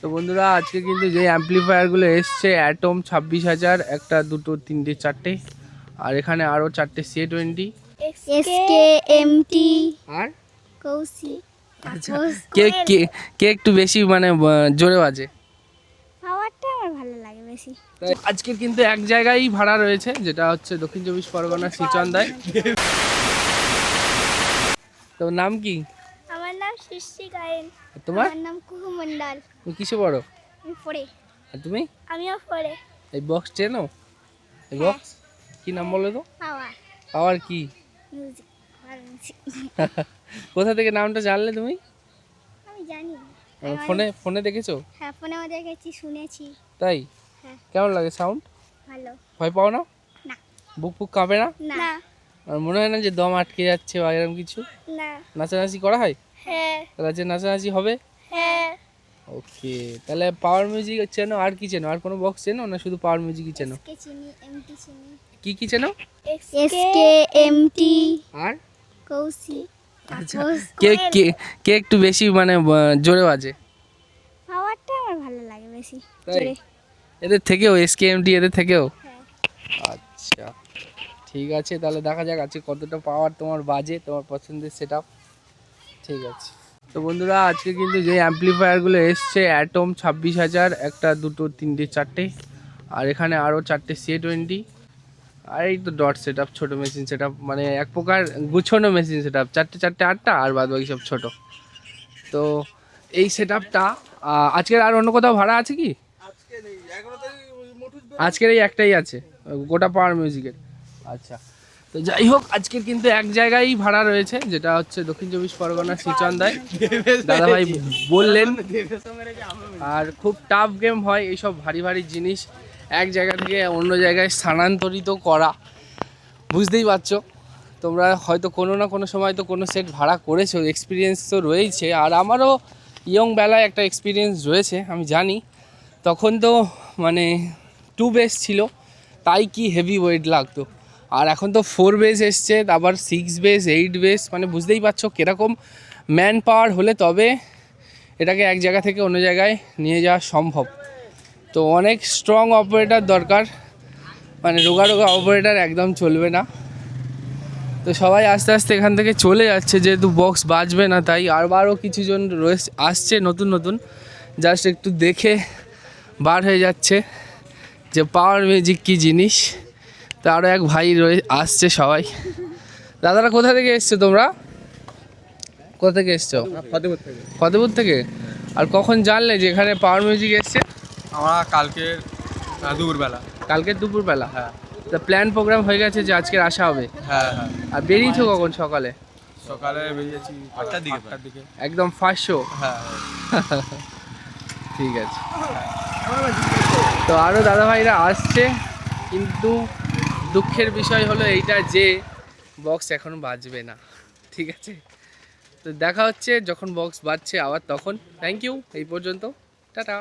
তো বন্ধুরা আজকে কিন্তু যে অ্যাম্পলিফায়ারগুলো এসছে অ্যাটম ছাব্বিশ হাজার একটা দুটো তিনটে চারটে আর এখানে আরও চারটে সি টোয়েন্টি আর? আচ্ছা কে কে কে একটু বেশি মানে জোরে বাজে? পাওয়ারটা আমার ভালো লাগে বেশি। আজকে কিন্তু এক জায়গায় ভাড়া রয়েছে যেটা হচ্ছে দক্ষিণ চব্বিশ পরগনা শ্রীচন্দায়। তো নাম কি? আমার গায়েন। তোমার? নাম কুহু মন্ডল তুমি কিসে বড় আমি পড়ে। আর তুমি? আমিও পড়ে। এই বক্স চেনো? এই বক্স কি নাম বলো তো? পাওয়ার। পাওয়ার কি। কোথা থেকে নামটা জানলে তুমি? আমি জানি ফোনে ফোনে দেখেছ? হ্যাঁ ফোনে আমাদের গেছি শুনেছি। তাই? হ্যাঁ। কেমন লাগে সাউন্ড ভালো। ভয় পাও না? না। বুক বুক কাঁপে না? না। আর মনে হয় না যে দম আটকে যাচ্ছে বা এরকম কিছু? না। নাচানাচি করা হয়? হ্যাঁ। আজকে নাচানাচি হবে? হ্যাঁ। ওকে তাহলে পাওয়ার মিউজিক চেনো? আর কি চেনো? আর কোনো বক্স চেনো? না শুধু পাওয়ার মিউজিকই চেনো? এসকে চিনি এমটি চিনি। কি কি চেনো? SK MT. আর? কৌশি। আচ্ছা কে কে কে একটু বেশি মানে জোরে বাজে? পাওয়ারটা আমার ভালো লাগে বেশি? জোরে। এদের থেকেও এসকেএমটি এদের থেকেও? হ্যাঁ। আচ্ছা ঠিক আছে তাহলে দেখা যাক আজকে কতটা পাওয়ার তোমার বাজে তোমার পছন্দের সেট ঠিক আছে। তো বন্ধুরা আজকে কিন্তু যে অ্যাম্পলিফায়ারগুলো এসছে অ্যাটম ছাব্বিশ হাজার একটা দুটো তিনটে চারটে আর এখানে আরও চারটে সি টোয়েন্টি আর এই তো ডট সেট আপ ছোটো মেশিন সেট আপ মানে এক প্রকার গুছোনো মেশিন সেট আপ চারটে চারটে আটটা আর বাদ বাকি সব ছোটো। তো এই সেট আপটা আজকের আর অন্য কোথাও ভাড়া আছে কি? আজকের এই একটাই আছে গোটা পাওয়ার মিউজিকের আচ্ছা। তো যাই হোক, আজকের কিন্তু এক জায়গায় ভাড়া রয়েছে, যেটা হচ্ছে দক্ষিণ চব্বিশ পরগনা শ্রীচন্দায়। দাদাভাই বললেন, আর খুব টাফ গেম হয় এইসব ভারী ভারী জিনিস, এক জায়গা থেকে অন্য জায়গায় স্থানান্তরিত করা। বুঝতেই পারছ, তোমরা হয়তো কোনো না কোনো সময় তো কোনো সেট ভাড়া করেছ এক্সপিরিয়েন্স তো রয়েছে আর আমারও ইয়ং বেলায় একটা এক্সপিরিয়েন্স রয়েছে, আমি জানি। তখন তো মানে টু বেস ছিল, তাই কি হেভি ওয়েট লাগতো? আর এখন তো ফোর বেস এসছে, আবার সিক্স বেস এইট বেস মানে বুঝতেই পারছ কীরকম ম্যান পাওয়ার হলে তবে এটাকে এক জায়গা থেকে অন্য জায়গায় নিয়ে যাওয়া সম্ভব। তো অনেক স্ট্রং অপারেটর দরকার মানে রোগা রোগা অপারেটর একদম চলবে না। তো সবাই আস্তে আস্তে এখান থেকে চলে যাচ্ছে, যেহেতু বক্স বাজবে না, তাই আরবারও কিছুজন রয়েছে, আসছে নতুন নতুন। জাস্ট একটু দেখে বার হয়ে যাচ্ছে যে পাওয়ার মিউজিক কী জিনিস। তো আরও এক ভাই রয়ে আসছে সবাই। দাদারা কোথা থেকে এসছো তোমরা? কোথা থেকে এসছো? ফতেপুর থেকে। ফতেপুর থেকে? আর কখন জানলে যে এখানে পাওয়ার মিউজিক এসছে? আমরা কালকে দুপুরবেলা। কালকে দুপুরবেলা? হ্যাঁ। তা প্ল্যান প্রোগ্রাম হয়ে গেছে যে আজকের আসা হবে। হ্যাঁ হ্যাঁ। আর বেরিয়েছো কখন সকালে? সকালে বেরিয়েছি আটটার দিকে। আটটার দিকে। একদম ফার্স্ট শো হ্যাঁ ঠিক আছে। তো আরও দাদাভাইরা আসছে কিন্তু দুঃখের বিষয় হলো এইটা যে বক্স এখন বাজবে না, ঠিক আছে? তো দেখা হচ্ছে যখন বক্স বাজছে আবার তখন। থ্যাংক ইউ এই পর্যন্ত। টাটা।